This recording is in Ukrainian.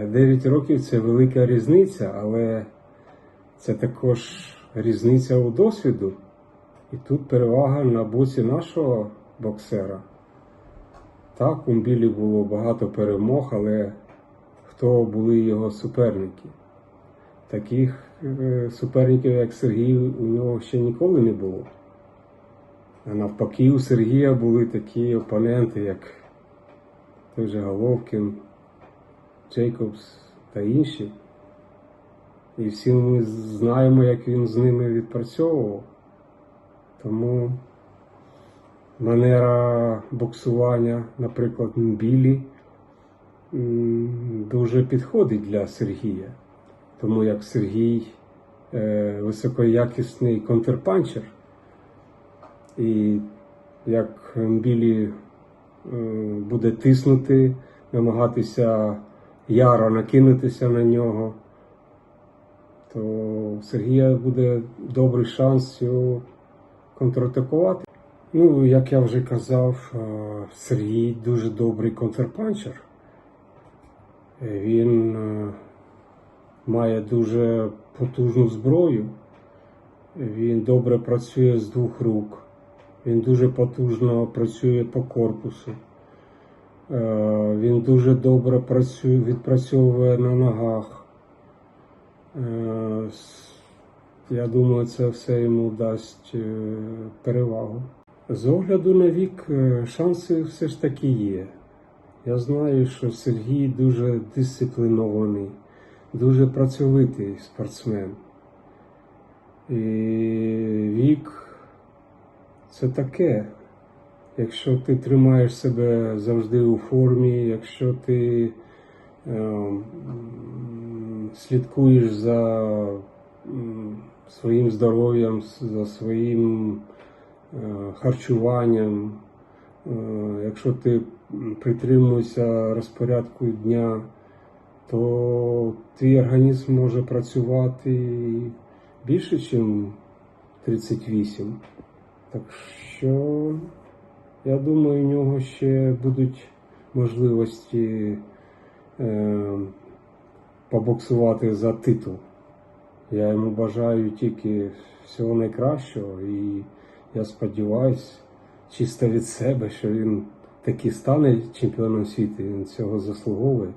9 років це велика різниця, але це також різниця у досвіду. І тут перевага на боці нашого боксера. Так, у Мбілі було багато перемог, але хто були його суперники? Таких е, суперників, як Сергій, у нього ще ніколи не було. А навпаки, у Сергія були такі опоненти, як той же Головкін, Джейкобс та інші. І всі ми знаємо, як він з ними відпрацьовував. Тому манера боксування, наприклад, Мбілі, дуже підходить для Сергія. Тому як Сергій е, високоякісний контрпанчер, і як Мбілі е, буде тиснути, намагатися яро накинутися на нього, то у Сергія буде добрий шанс його контратакувати. Ну, як я вже казав, е, Сергій дуже добрий контрпанчер. Е, Він е, має дуже потужну зброю. Він добре працює з двох рук. Він дуже потужно працює по корпусу. Він дуже добре працює, відпрацьовує на ногах. Е, Я думаю, це все йому дасть е, перевагу. З огляду на вік е, шанси все ж таки є. Я знаю, що Сергій дуже дисциплінований, дуже працьовитий спортсмен. І вік це таке. Якщо ти тримаєш себе завжди у формі, якщо ти е, слідкуєш за своїм здоров'ям, за своїм е, харчуванням, е, якщо ти притримуєшся розпорядку дня, то твій організм може працювати більше, ніж 38. Так що, я думаю, у нього ще будуть можливості е, побоксувати за титул. Я йому бажаю тільки всього найкращого і я сподіваюся, чисто від себе, що він таки стане чемпіоном світу, він цього заслуговує.